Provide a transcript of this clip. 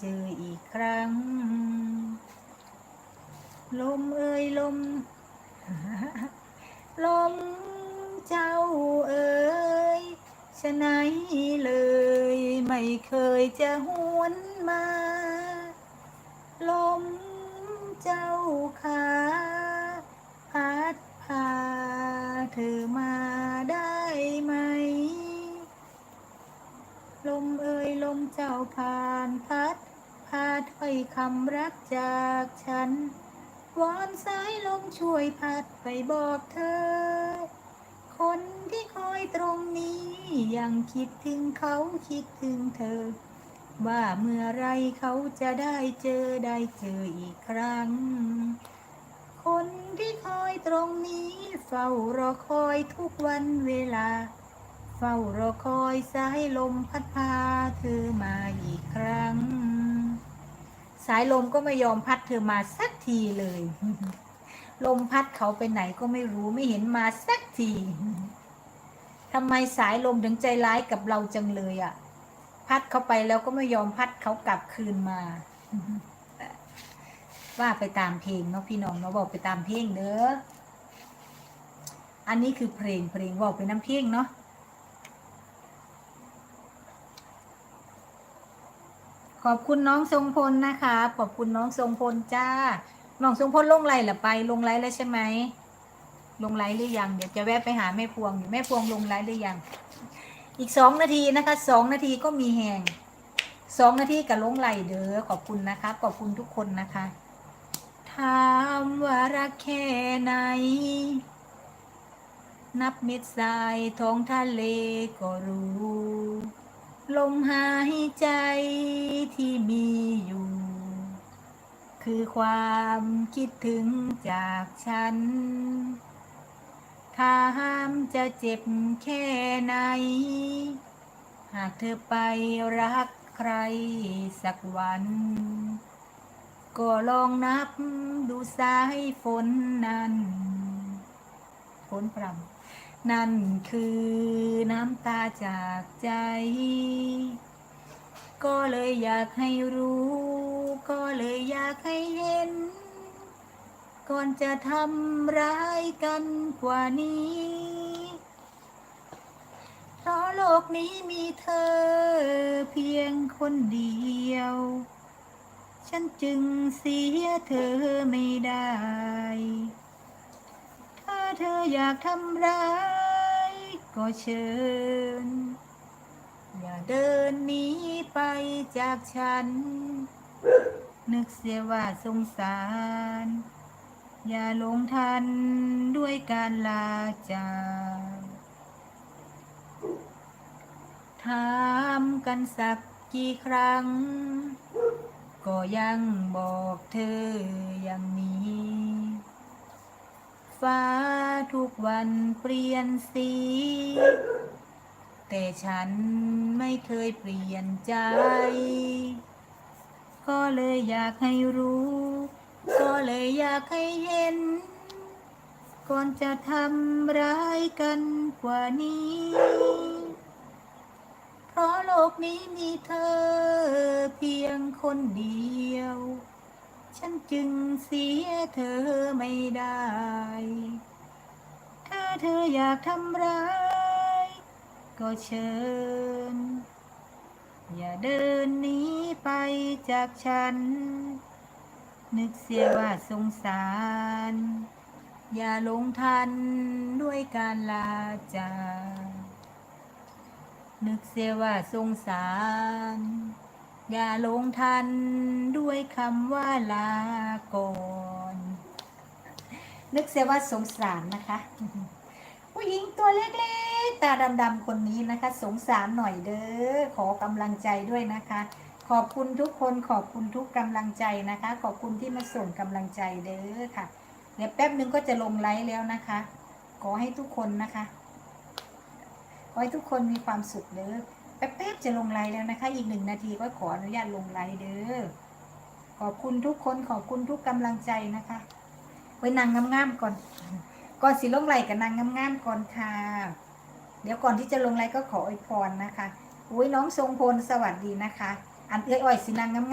เจออีกครั้ง ลมเอ่ยลม ลมเจ้าเอ่ยฉะไหนเลย ไม่เคยจะหวนมา ลมเจ้าขาพัดพาเธอมาได้ไหม ลมเอ่ย ลมเจ้าผ่านพัด พาถ้อยคำรักจากฉัน วอนสายลมช่วยพัดไปบอกเธอ คนที่คอยตรงนี้ ยังคิดถึงเขาคิดถึงเธอ ว่าเมื่อไรเขาจะได้เจอได้เจออีกครั้ง คนที่คอยตรงนี้ เฝ้ารอคอยทุกวันเวลา เฝ้ารอคอยสายลมพัดพาเธอมาอีกครั้ง สายลมก็ไม่ยอมพัดเธอมาสักทีเลย ลมพัดเขาไปไหนก็ไม่รู้ไม่เห็นมาสักทีทำไมสายลมถึงใจร้ายกับเราจังเลยอะ่ะ พัดเขาไปแล้วก็ไม่ยอมพัดเขากลับคืนมา ว่าไปตามเพลงเนาะพี่น้องเนาะบอกไปตามเพลงเด้ออันนี้คือเพลงเพลงบอกไปน้ำเพลงเนาะ ขอบคุณน้องทรงพลนะคะ ขอบคุณน้องทรงพลจ้า น้องทรงพลลงไลน์หรือไป ลงไลน์แล้วใช่ไหม ลงไลน์หรือยัง เดี๋ยวจะแวะไปหาแม่พวงอยู่แม่พวงลงไลน์หรือยัง อีกสองนาทีนะคะสองนาทีก็มีแหงสองนาทีกับลงไลน์เด้อ ขอบคุณนะคะ ขอบคุณทุกคนนะคะถามว่ารักแค่ไหน นับเม็ดทรายท้องทะเลก็รู้ ลมหายใจที่มีอยู่ คือความคิดถึงจากฉันถามจะเจ็บแค่ไหน หากเธอไปรักใครสักวัน ก็ลองนับดูสายฝนนั้นฝนพรำ นั่นคือน้ำตาจากใจ ก็เลยอยากให้รู้ ก็เลยอยากให้เห็น ก่อนจะทำร้ายกันกว่านี้ เพราะโลกนี้มีเธอเพียงคนเดียว ฉันจึงเสียเธอไม่ได้ ถ้าเธออยากทำร้าย ก็เชิญ อย่าเดินหนีไปจากฉัน นึกเสียว่าสงสาร อย่าหลงทันด้วยการลาจากถามกันสักกี่ครั้ง ก็ยังบอกเธออย่างนี้ ฟ้าทุกวันเปลี่ยนสี แต่ฉันไม่เคยเปลี่ยนใจ ก็เลยอยากให้รู้ ก็เลยอยากให้เห็น ก่อนจะทำร้ายกันกว่านี้ เพราะโลกนี้มีเธอเพียงคนเดียว ฉันจึงเสียเธอไม่ได้ ถ้าเธออยากทำร้าย ก็เชิญ อย่าเดินหนีไปจากฉัน นึกเสียว่าสงสาร อย่าหลงทันด้วยการลาจากนึกเสียว่าสงสาร อย่าลงทันด้วยคำว่าลาก่อน นึกเสียว่าสงสารนะคะ ผู้หญิงตัวเล็กๆ ตาดำๆคนนี้นะคะ สงสารหน่อยเด้อ ขอกำลังใจด้วยนะคะ ขอบคุณทุกคนขอบคุณทุกกำลังใจนะคะ ขอบคุณที่มาส่งกำลังใจเด้อค่ะ เดี๋ยวแป๊บนึงก็จะลงไลฟ์แล้วนะคะ ขอให้ทุกคนนะคะ ขอให้ทุกคนมีความสุขเด้อ แป๊บๆจะลงไลน์แล้วนะคะ อีกหนึ่งนาทีก็ขออนุญาตลงไลน์เด้อขอบคุณทุกคนขอบคุณทุกกำลังใจนะคะไว้นางงามๆก่อน ก่อนสิลงไลน์กับนางงามๆก่อนค่ะ เดี๋ยวก่อนที่จะลงไลน์ก็ขออวยพรนะคะอุ้ยน้องทรงพลสวัสดีนะคะ อันเอ้ยอ้อยสินางงามๆ